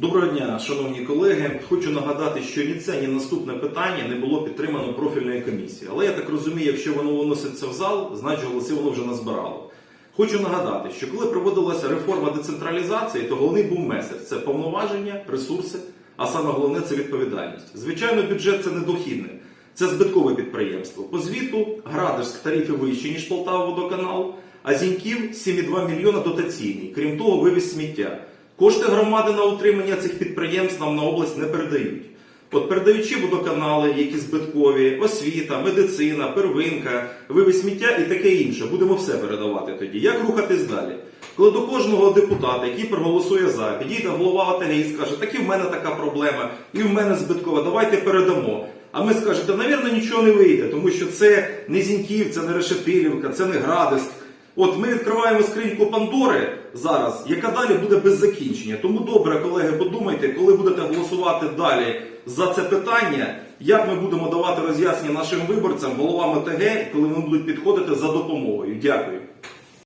Доброго дня, шановні колеги. Хочу нагадати, що ні це, ні наступне питання не було підтримано профільної комісії. Але я так розумію, якщо воно виноситься в зал, значить голоси воно вже назбирало. Хочу нагадати, що коли проводилася реформа децентралізації, то головний був меседж – це повноваження, ресурси, а саме головне це відповідальність. Звичайно, бюджет це недохідне, це збиткове підприємство. По звіту Градерськ тарифи вищі, ніж Полтава водоканал, а Зіньків 7,2 мільйона дотаційний. Крім того, вивіз сміття. Кошти громади на утримання цих підприємств нам на область не передають. От передаючи водоканали, які збиткові, освіта, медицина, первинка, вивіз сміття і таке інше, будемо все передавати тоді. Як рухатись далі? Коли до кожного депутата, який проголосує за, підійде голова ОТГ і скаже, так і в мене така проблема, і в мене збиткова, давайте передамо. А ми скажете, навірно, нічого не вийде, тому що це не Зіньків, це не Решетилівка, це не Градиск. От ми відкриваємо скриньку Пандори зараз, яка далі буде без закінчення. Тому добре, колеги, подумайте, коли будете голосувати далі за це питання, як ми будемо давати роз'яснення нашим виборцям, головам ОТГ, коли вони будуть підходити за допомогою. Дякую.